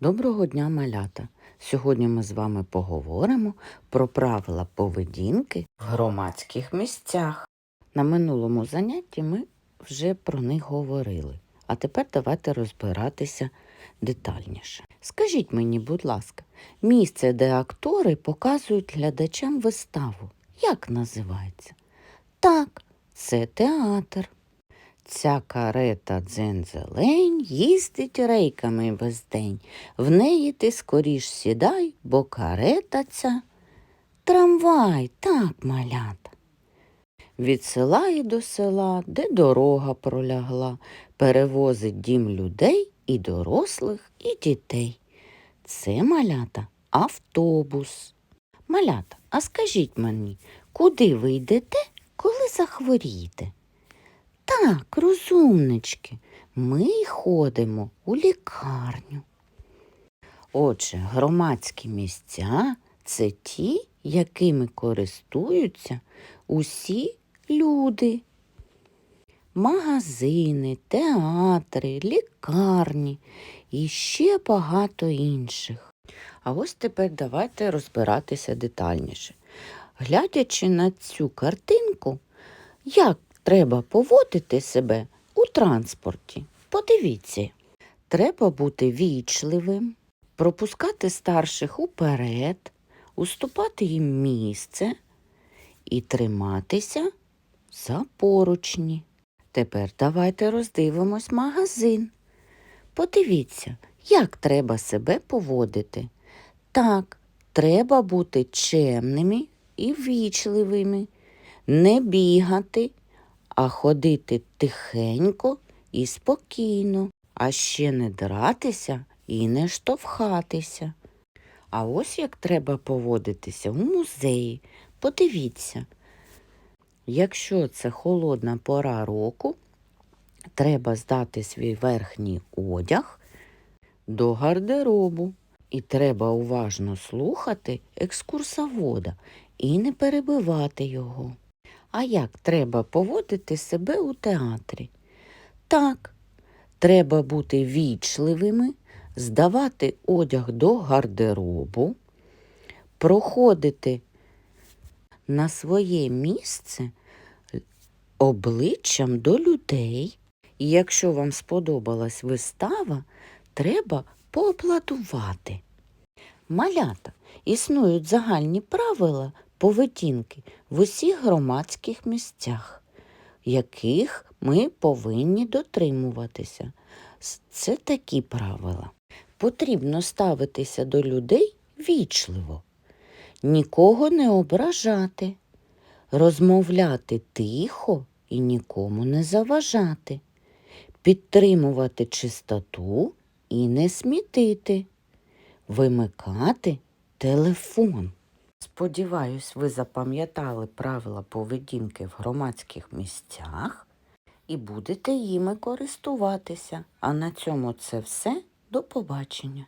Доброго дня, малята! Сьогодні ми з вами поговоримо про правила поведінки в громадських місцях. На минулому занятті ми вже про них говорили, а тепер давайте розбиратися детальніше. Скажіть мені, будь ласка, місце, де актори показують глядачам виставу, як називається? Так, це театр. Ця карета дзензелень їздить рейками весь день. В неї ти скоріш сідай, бо карета ця трамвай, так, малята. Від села і до села, де дорога пролягла, перевозить дім людей і дорослих, і дітей. Це малята автобус. Малята, а скажіть мені, куди ви йдете, коли захворієте? Так, розумнички, ми ходимо у лікарню. Отже, громадські місця це ті, якими користуються усі люди. Магазини, театри, лікарні і ще багато інших. А ось тепер давайте розбиратися детальніше. Глядячи на цю картинку, як треба поводити себе у транспорті. Подивіться, треба бути вічливим, пропускати старших уперед, уступати їм місце і триматися за поручні. Тепер давайте роздивимось магазин. Подивіться, як треба себе поводити. Так, треба бути чемними і вічливими, не бігати, а ходити тихенько і спокійно, а ще не дратися і не штовхатися. А ось як треба поводитися у музеї. Подивіться, якщо це холодна пора року, треба здати свій верхній одяг до гардеробу. І треба уважно слухати екскурсовода і не перебивати його. А як треба поводити себе у театрі? Так, треба бути вічливими, здавати одяг до гардеробу, проходити на своє місце обличчям до людей. І якщо вам сподобалась вистава, треба поаплодувати. Малята існують загальні правила поведінки в усіх громадських місцях, яких ми повинні дотримуватися. Це такі правила. Потрібно ставитися до людей вічливо, нікого не ображати, розмовляти тихо і нікому не заважати, підтримувати чистоту і не смітити, вимикати телефон. Сподіваюсь, ви запам'ятали правила поведінки в громадських місцях і будете їми користуватися. А на цьому це все. До побачення.